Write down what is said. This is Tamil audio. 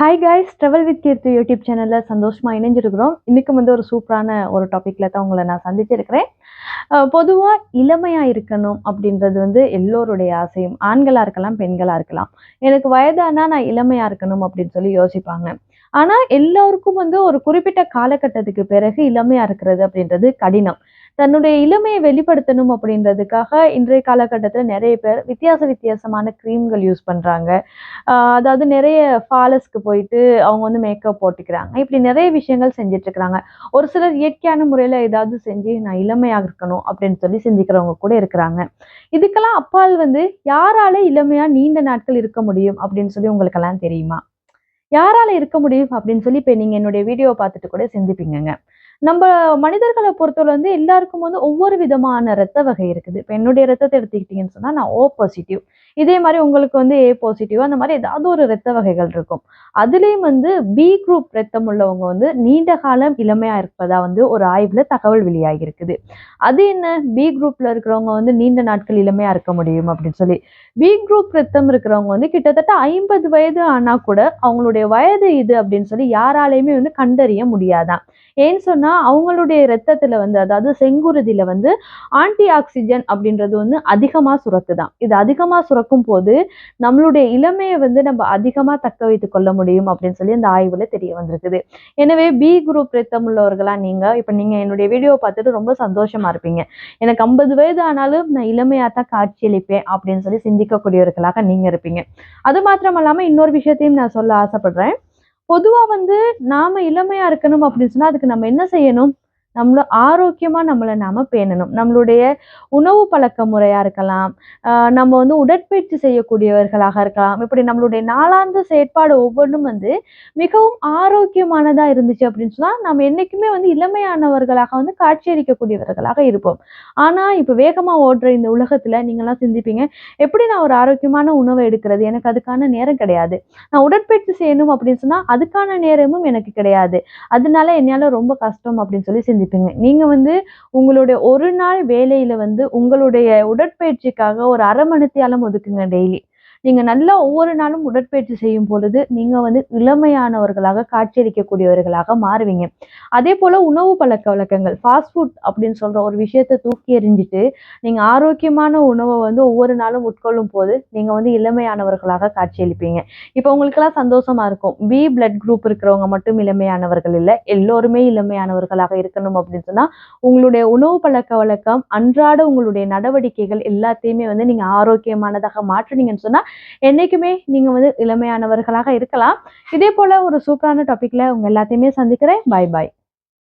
Hi guys travel with Keerthu YouTube சேனலில் சந்தோஷமாக இணைஞ்சிருக்கிறோம். இன்றைக்கும் வந்து ஒரு சூப்பரான ஒரு டாப்பிக்கில் தான் உங்களை நான் சந்திச்சிருக்கிறேன். பொதுவாக இளமையாக இருக்கணும் அப்படின்றது வந்து எல்லோருடைய ஆசையும். ஆண்களாக இருக்கலாம் பெண்களாக இருக்கலாம். எனக்கு வயதானா நான் இளமையாக இருக்கணும் அப்படின்னு சொல்லி யோசிப்பாங்க. ஆனால் எல்லோருக்கும் வந்து ஒரு குறிப்பிட்ட காலகட்டத்துக்கு பிறகு இளமையாக இருக்கிறது அப்படின்றது கடினம். தன்னுடைய இளமையை வெளிப்படுத்தணும் அப்படின்றதுக்காக இன்றைய காலகட்டத்தில் நிறைய பேர் வித்தியாச வித்தியாசமான க்ரீம்கள் யூஸ் பண்ணுறாங்க அதாவது நிறைய ஃபாலஸ்க்கு போயிட்டு அவங்க வந்து மேக்கப் போட்டுக்கிறாங்க. இப்படி நிறைய விஷயங்கள் செஞ்சுட்டு இருக்கிறாங்க ஒரு சிலர் இயற்கையான முறையில் ஏதாவது செஞ்சு நான் இளமையாக இருக்கணும் அப்படின்னு சொல்லி சிந்திக்கிறவங்க கூட இருக்கிறாங்க. இதுக்கெல்லாம் அப்பால் வந்து யாரால இளமையாக நீண்ட நாட்கள் இருக்க முடியும் அப்படின்னு சொல்லி உங்களுக்கெல்லாம் தெரியுமா? யாரால இருக்க முடியும் அப்படின்னு சொல்லி இப்போ நீங்கள் என்னுடைய வீடியோவை பார்த்துட்டு கூட சிந்திப்பீங்க நம்ம மனிதர்களை பொறுத்தவரை வந்து எல்லாருக்கும் வந்து ஒவ்வொரு விதமான ரத்த வகை இருக்குது. இப்போ என்னுடைய ரத்தத்தை எடுத்துக்கிட்டீங்கன்னு சொன்னால் நான் ஓ பாசிட்டிவ் இதே மாதிரி உங்களுக்கு வந்து ஏ பாசிட்டிவ் அந்த மாதிரி ஏதாவது ஒரு ரத்த வகைகள் இருக்கும். அதுலேயும் வந்து பி குரூப் ரத்தம் உள்ளவங்க வந்து நீண்ட காலம் இளமையாக இருப்பதா வந்து ஒரு ஆய்வில் தகவல் வெளியாகியிருக்குது. அது என்ன? பி குரூப்பில் இருக்கிறவங்க வந்து நீண்ட நாட்கள் இளமையாக இருக்க முடியும் அப்படின்னு சொல்லி. பி குரூப் ரத்தம் இருக்கிறவங்க வந்து கிட்டத்தட்ட ஐம்பது வயது ஆனால் கூட அவங்களுடைய வயது இது அப்படின்னு சொல்லி யாராலையுமே வந்து கண்டறிய முடியாதான். ஏன்னு சொன்னால் சொன்னா அவங்களுடைய ரத்தத்துல வந்து அதாவது செங்குருதியில வந்து ஆன்டி ஆக்சிஜன் அப்படின்றது வந்து அதிகமா சுரக்குதான். இது அதிகமா சுரக்கும் போது நம்மளுடைய இளமையை வந்து நம்ம அதிகமா தக்க வைத்துக் கொள்ள முடியும் அப்படின்னு சொல்லி இந்த ஆய்வுல தெரிய வந்திருக்குது. எனவே பி குரூப் ரத்தம் உள்ளவர்களா நீங்க இப்ப நீங்க என்னுடைய வீடியோ பார்த்துட்டு ரொம்ப சந்தோஷமா இருப்பீங்க. எனக்கு ஐம்பது வயது ஆனாலும் நான் இளமையா தான் காட்சியளிப்பேன் அப்படின்னு சொல்லி சிந்திக்கக்கூடியவர்களாக நீங்க இருப்பீங்க. அது மாத்திரம் இன்னொரு விஷயத்தையும் நான் சொல்ல ஆசைப்படுறேன். பொதுவா வந்து நாம இளமையா இருக்கணும் அப்படின்னு சொன்னா அதுக்கு நம்ம என்ன செய்யணும்? நம்மள ஆரோக்கியமாக நம்மளை நாம் பேணணும். நம்மளுடைய உணவு பழக்க முறையாக இருக்கலாம். நம்ம வந்து உடற்பயிற்சி செய்யக்கூடியவர்களாக இருக்கலாம். இப்படி நம்மளுடைய நாளாந்த செயற்பாடு ஒவ்வொன்றும் வந்து மிகவும் ஆரோக்கியமானதாக இருந்துச்சு அப்படின்னு சொன்னால் நம்ம என்றைக்குமே வந்து இளமையானவர்களாக வந்து காட்சியளிக்கக்கூடியவர்களாக இருப்போம். ஆனால் இப்போ வேகமாக ஓடுற இந்த உலகத்தில் நீங்களாம் சிந்திப்பீங்க எப்படி நான் ஒரு ஆரோக்கியமான உணவை எடுக்கிறது? எனக்கு அதுக்கான நேரம் கிடையாது. நான் உடற்பயிற்சி செய்யணும் அப்படின்னு சொன்னால் அதுக்கான நேரமும் எனக்கு கிடையாது. அதனால என்னால் ரொம்ப கஷ்டம் அப்படின்னு சொல்லி சிந்தி சிந்திப்பீங்க நீங்க வந்து உங்களுடைய ஒரு நாள் வேலையில வந்து உங்களுடைய உடற்பயிற்சிக்காக ஒரு அரை மணித்தியாலம் ஒதுக்குங்க டெய்லி. நீங்கள் நல்லா ஒவ்வொரு நாளும் உடற்பயிற்சி செய்யும் பொழுது நீங்கள் வந்து இளமையானவர்களாக காட்சியளிக்கக்கூடியவர்களாக மாறுவீங்க. அதே போல் உணவு பழக்க வழக்கங்கள் ஃபாஸ்ட் ஃபுட் அப்படின்னு சொல்கிற ஒரு விஷயத்தை தூக்கி எறிஞ்சிட்டு நீங்கள் ஆரோக்கியமான உணவை வந்து ஒவ்வொரு நாளும் உட்கொள்ளும் போது நீங்கள் வந்து இளமையானவர்களாக காட்சியளிப்பீங்க. இப்போ உங்களுக்கெல்லாம் சந்தோஷமாக இருக்கும். பி பிளட் குரூப் இருக்கிறவங்க மட்டும் இளமையானவர்கள் இல்லை. எல்லோருமே இளமையானவர்களாக இருக்கணும் அப்படின்னு சொன்னால் உங்களுடைய உணவு பழக்க வழக்கம் அன்றாட உங்களுடைய நடவடிக்கைகள் எல்லாத்தையுமே வந்து நீங்கள் ஆரோக்கியமானதாக மாற்றினீங்கன்னு சொன்னால் என்னைக்குமே நீங்கள் வந்து இளமையானவர்களாக இருக்கலாம். இதே போல் ஒரு சூப்பரான டாப்பிக்கில் உங்கள் எல்லாத்தையுமே சந்திக்கிறேன். பாய் பாய்